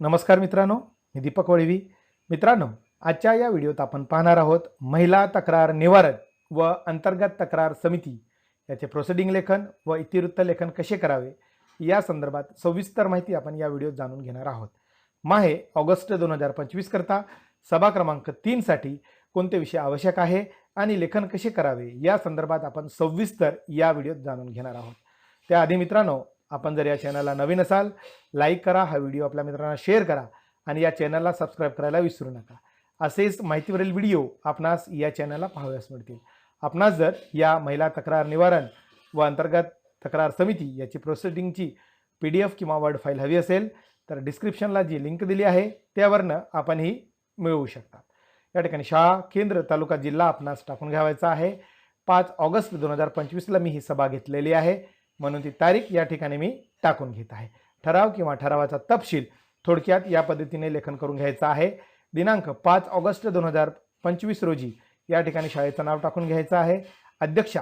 नमस्कार मित्रांनो मी दीपक वळवी. मित्रांनो आजच्या या व्हिडिओत आपण पाहणार आहोत महिला तक्रार निवारण व अंतर्गत तक्रार समिती. याचे प्रोसिडिंग लेखन व इतिवृत्त लेखन कसे करावे? या संदर्भात सविस्तर माहिती आपण या व्हिडिओत जाणून घेणार आहोत. माहे ऑगस्ट दोन हजार पंचवीस करता सभा क्रमांक तीनसाठी कोणते विषय आवश्यक आहे आणि लेखन कसे करावे? या संदर्भात आपण सविस्तर या व्हिडिओत जाणून घेणार आहोत. त्याआधी मित्रांनो आपण जर या चॅनलला नवीन असाल लाईक करा हा व्हिडिओ आपल्या मित्रांना शेअर करा आणि या चॅनलला सबस्क्राईब करायला विसरू नका. असेच माहितीवरील व्हिडिओ आपणास या चॅनलला पाहाव्यास मिळतील. आपणास जर या महिला तक्रार निवारण व अंतर्गत तक्रार समिती याची प्रोसिडिंगची पी डी एफ किंवा वर्ड फाईल हवी असेल तर डिस्क्रिप्शनला जी लिंक दिली आहे त्यावरनं आपण ही मिळवू शकता. या ठिकाणी शाळा केंद्र तालुका जिल्हा आपणास टाकून घ्यावायचा आहे. पाच ऑगस्ट दोन हजार पंचवीसला मी ही सभा घेतलेली आहे. म्हणून ती तारीख या ठिकाणी मी टाकून घेत आहे. ठराव किंवा ठरावाचा तपशील थोडक्यात या पद्धतीने लेखन करून घ्यायचं आहे. दिनांक पाच ऑगस्ट दोन हजार पंचवीस रोजी या ठिकाणी शाळेचं नाव टाकून घ्यायचं आहे. अध्यक्षा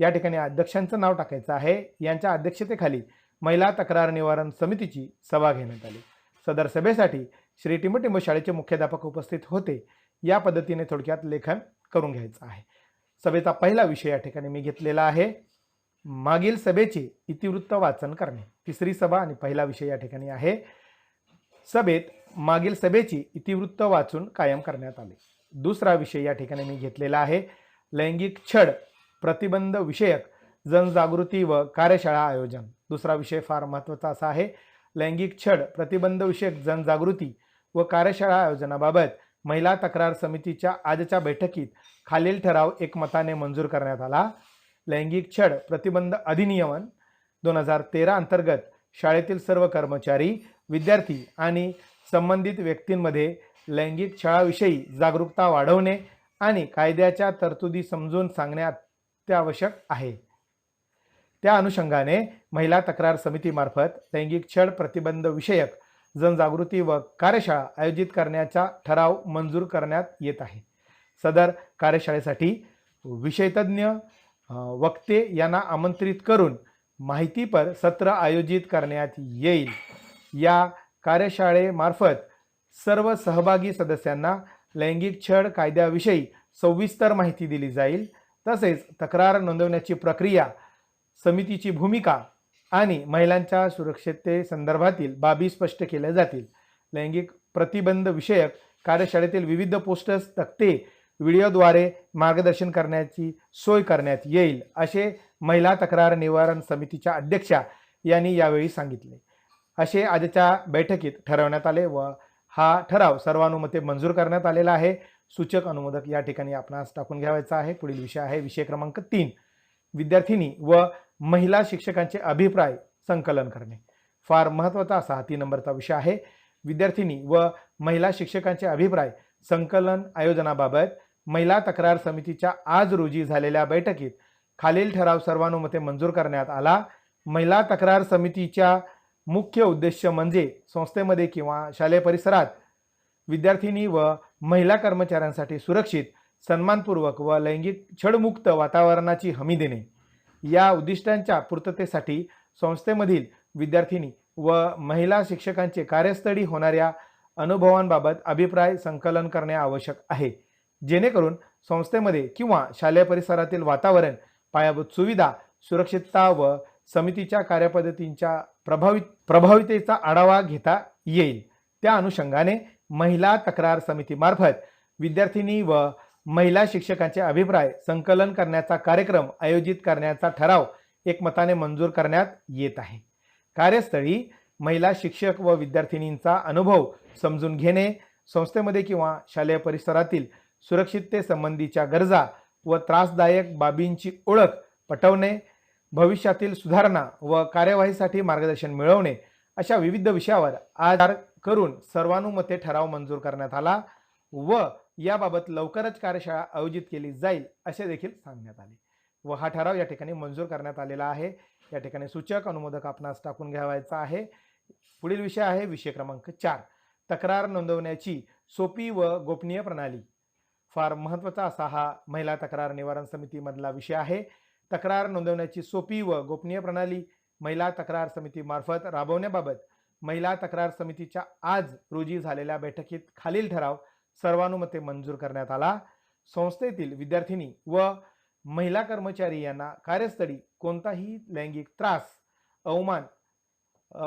या ठिकाणी अध्यक्षांचं नाव टाकायचं आहे. यांच्या अध्यक्षतेखाली महिला तक्रार निवारण समितीची सभा घेण्यात आली. सदर सभेसाठी श्री टिंबटिंब शाळेचे मुख्याध्यापक उपस्थित होते. या पद्धतीने थोडक्यात लेखन करून घ्यायचं आहे. सभेचा पहिला विषय या ठिकाणी मी घेतलेला आहे. मागील सभेचे इतिवृत्त वाचन करणे. तिसरी सभा आणि पहिला विषय या ठिकाणी आहे. सभेत मागील सभेची इतिवृत्त वाचून कायम करण्यात आले. दुसरा विषय या ठिकाणी मी घेतलेला आहे. लैंगिक छळ प्रतिबंध विषयक जनजागृती व कार्यशाळा आयोजन. दुसरा विषय फार महत्त्वाचा असा आहे. लैंगिक छळ प्रतिबंध विषयक जनजागृती व कार्यशाळा आयोजनाबाबत महिला तक्रार समितीच्या आजच्या बैठकीत खालील ठराव एकमताने मंजूर करण्यात आला. लैंगिक छळ प्रतिबंध अधिनियमन दोन हजार तेरा अंतर्गत शाळेतील सर्व कर्मचारी विद्यार्थी आणि संबंधित व्यक्तींमध्ये लैंगिक छळाविषयी जागरूकता वाढवणे आणि कायद्याच्या तरतुदी समजून सांगणे अत्यावश्यक आहे. त्या अनुषंगाने महिला तक्रार समितीमार्फत लैंगिक छळ प्रतिबंध विषयक जनजागृती व कार्यशाळा आयोजित करण्याचा ठराव मंजूर करण्यात येत आहे. सदर कार्यशाळेसाठी विषयतज्ञ वक्ते यांना आमंत्रित करून माहितीपर सत्र आयोजित करण्यात येईल. या कार्यशाळेमार्फत सर्व सहभागी सदस्यांना लैंगिक छळ कायद्याविषयी सविस्तर माहिती दिली जाईल. तसेच तक्रार नोंदवण्याची प्रक्रिया समितीची भूमिका आणि महिलांच्या सुरक्षिततेसंदर्भातील बाबी स्पष्ट केल्या जातील. लैंगिक प्रतिबंध विषयक कार्यशाळेतील विविध पोस्टर्स तक्ते व्हिडिओद्वारे मार्गदर्शन करण्याची सोय करण्यात येईल असे महिला तक्रार निवारण समितीच्या अध्यक्षा यांनी यावेळी सांगितले. असे आजच्या बैठकीत ठरवण्यात आले व हा ठराव सर्वानुमते मंजूर करण्यात आलेला आहे. सूचक अनुमोदक या ठिकाणी आपणास टाकून घ्यावायचा आहे. पुढील विषय आहे विषय क्रमांक तीन विद्यार्थिनी व महिला शिक्षकांचे अभिप्राय संकलन करणे. फार महत्त्वाचा असा हा तीन नंबरचा विषय आहे. विद्यार्थिनी व महिला शिक्षकांचे अभिप्राय संकलन आयोजनाबाबत महिला तक्रार समितीच्या आज रोजी झालेल्या बैठकीत खालील ठराव सर्वानुमते मंजूर करण्यात आला. महिला तक्रार समितीच्या मुख्य उद्देश म्हणजे संस्थेमध्ये किंवा शालेय परिसरात विद्यार्थिनी व महिला कर्मचाऱ्यांसाठी सुरक्षित सन्मानपूर्वक व लैंगिक छळमुक्त वातावरणाची हमी देणे. या उद्दिष्टांच्या पूर्ततेसाठी संस्थेमधील विद्यार्थिनी व महिला शिक्षकांचे कार्यस्थळी होणाऱ्या अनुभवांबाबत अभिप्राय संकलन करणे आवश्यक आहे. जेणेकरून संस्थेमध्ये किंवा शालेय परिसरातील वातावरण पायाभूत सुविधा सुरक्षितता व समितीच्या कार्यपद्धतींच्या प्रभावित प्रभावितेचा आढावा घेता येईल. त्या अनुषंगाने महिला तक्रार समितीमार्फत विद्यार्थिनी व महिला शिक्षकांचे अभिप्राय संकलन करण्याचा कार्यक्रम आयोजित करण्याचा ठराव एकमताने मंजूर करण्यात येत आहे. कार्यस्थळी महिला शिक्षक व विद्यार्थिनींचा अनुभव समजून घेणे संस्थेमध्ये किंवा शालेय परिसरातील सुरक्षिततेसंबंधीच्या गरजा व त्रासदायक बाबींची ओळख पटवणे भविष्यातील सुधारणा व कार्यवाहीसाठी मार्गदर्शन मिळवणे अशा विविध विषयावर आधार करून सर्वानुमते ठराव मंजूर करण्यात आला व याबाबत लवकरच कार्यशाळा आयोजित केली जाईल असे देखील सांगण्यात आले. व हा ठराव या ठिकाणी मंजूर करण्यात आलेला आहे. या ठिकाणी सूचक अनुमोदक आपणास टाकून घ्यावायचा आहे. पुढील विषय आहे विषय क्रमांक चार. तक्रार नोंदवण्याची सोपी व गोपनीय प्रणाली. फार महत्त्वाचा असा हा महिला तक्रार निवारण समितीमधला विषय आहे. तक्रार नोंदवण्याची सोपी व गोपनीय प्रणाली महिला तक्रार समितीमार्फत राबवण्याबाबत महिला तक्रार समितीच्या आज रोजी झालेल्या बैठकीत खालील ठराव सर्वानुमते मंजूर करण्यात आला. संस्थेतील विद्यार्थिनी व महिला कर्मचारी यांना कार्यस्थळी कोणताही लैंगिक त्रास अवमान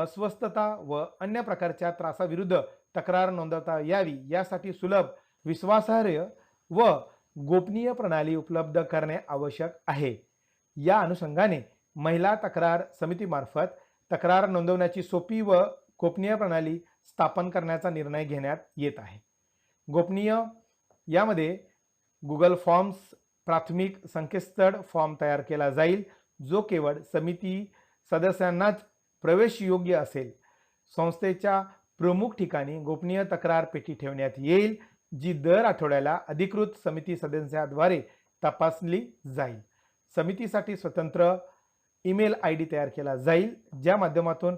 अस्वस्थता व अन्य प्रकारच्या त्रासाविरुद्ध तक्रार नोंदवता यावी यासाठी सुलभ विश्वासार्ह व गोपनीय प्रणाली उपलब्ध करणे आवश्यक आहे. या अनुषंगाने महिला तक्रार समितीमार्फत तक्रार नोंदवण्याची सोपी व गोपनीय प्रणाली स्थापन करण्याचा निर्णय घेण्यात येत आहे. गोपनीय यामध्ये गुगल फॉर्म्स प्राथमिक संकेतस्थळ फॉर्म तयार केला जाईल जो केवळ समिती सदस्यांनाच प्रवेश योग्य असेल. संस्थेच्या प्रमुख ठिकाणी गोपनीय तक्रार पेटी ठेवण्यात येईल जी दर आठवड्याला अधिकृत समिती सदस्याद्वारे तपासली जाईल. समितीसाठी स्वतंत्र ईमेल आय डी तयार केला जाईल ज्या माध्यमातून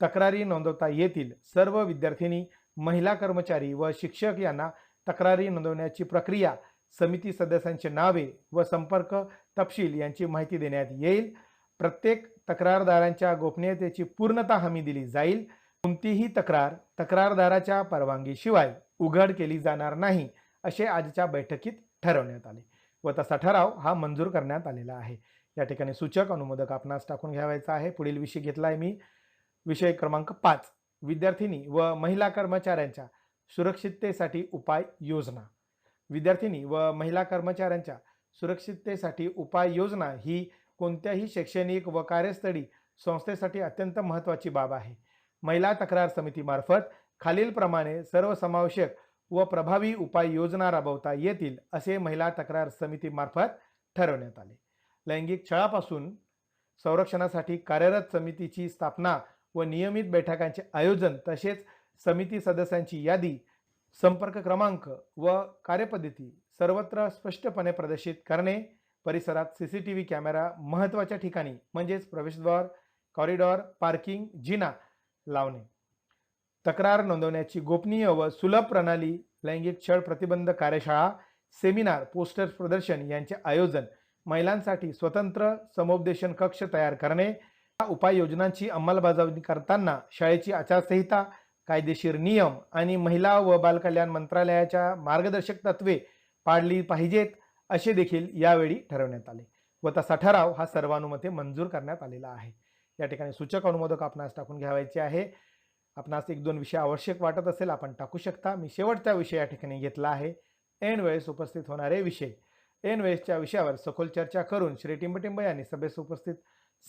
तक्रारी नोंदवता येतील. सर्व विद्यार्थिनी महिला कर्मचारी व शिक्षक यांना तक्रारी नोंदवण्याची प्रक्रिया समिती सदस्यांचे नावे व संपर्क तपशील यांची माहिती देण्यात येईल. प्रत्येक तक्रारदारांच्या गोपनीयतेची पूर्णता हमी दिली जाईल. कोणतीही तक्रार तक्रारदाराच्या परवानगीशिवाय उघड केली जाणार नाही असे आजच्या बैठकीत ठरवण्यात आले. व तसा ठराव हा मंजूर करण्यात आलेला आहे. या ठिकाणी सूचक अनुमोदक आपणास टाकून घ्यावायचा आहे. पुढील विषय घेतला आहे मी. विषय क्रमांक पाच विद्यार्थिनी व महिला कर्मचाऱ्यांच्या सुरक्षिततेसाठी उपाय योजना. विद्यार्थिनी व महिला कर्मचाऱ्यांच्या सुरक्षिततेसाठी उपाययोजना ही कोणत्याही शैक्षणिक व कार्यस्थळी संस्थेसाठी अत्यंत महत्त्वाची बाब आहे. महिला तक्रार समितीमार्फत खालीलप्रमाणे सर्वसमावेशक व प्रभावी उपाययोजना राबवता येतील असे महिला तक्रार समितीमार्फत ठरवण्यात आले. लैंगिक छळापासून संरक्षणासाठी कार्यरत समितीची स्थापना व नियमित बैठकांचे आयोजन तसेच समिती सदस्यांची यादी संपर्क क्रमांक व कार्यपद्धती सर्वत्र स्पष्टपणे प्रदर्शित करणे परिसरात C C T V camera महत्त्वाच्या ठिकाणी म्हणजेच प्रवेशद्वार कॉरिडॉर पार्किंग जिना लावणे. तक्रार नोंदवण्याची गोपनीय व सुलभ प्रणाली लैंगिक छळ प्रतिबंध कार्यशाळा सेमिनार पोस्टर्स प्रदर्शन यांचे आयोजन महिलांसाठी स्वतंत्र समुपदेशन कक्ष तयार करणे या उपाययोजनांची अंमलबजावणी करताना शाळेची आचारसंहिता कायदेशीर नियम आणि महिला व बालकल्याण मंत्रालयाच्या मार्गदर्शक तत्वे पाळली पाहिजेत असे देखील यावेळी ठरवण्यात आले. व तसा ठराव हा सर्वानुमते मंजूर करण्यात आलेला आहे. या ठिकाणी सूचक अनुमोदक आपणास टाकून घ्यावायचे आहे. आपणास एक दोन विषय आवश्यक वाटत असेल आपण टाकू शकता. मी शेवटचा विषय या ठिकाणी घेतला आहे. एन वेळेस उपस्थित होणारे विषय. एन वेळेसच्या विषयावर सखोल चर्चा करून श्री टिंबटिंब यांनी सभेस उपस्थित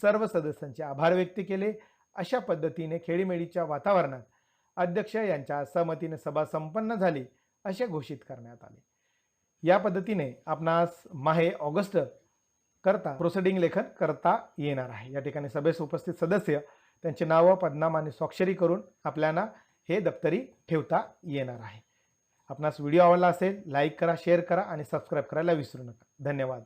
सर्व सदस्यांचे आभार व्यक्त केले. अशा पद्धतीने खेळीमेळीच्या वातावरणात अध्यक्ष यांच्या सहमतीने सभा संपन्न झाली असे घोषित करण्यात आले. या पद्धतीने आपणास माहे ऑगस्ट करता प्रोसिडिंग लेखन करता येणार आहे. या ठिकाणी सभेस उपस्थित सदस्य त्यांचे नावं पदनाम आणि स्वाक्षरी करून आपल्याला हे दप्तरी ठेवता येणार आहे. आपणास व्हिडिओ आवडला असेल लाईक करा शेअर करा आणि सबस्क्राईब करायला विसरू नका. धन्यवाद.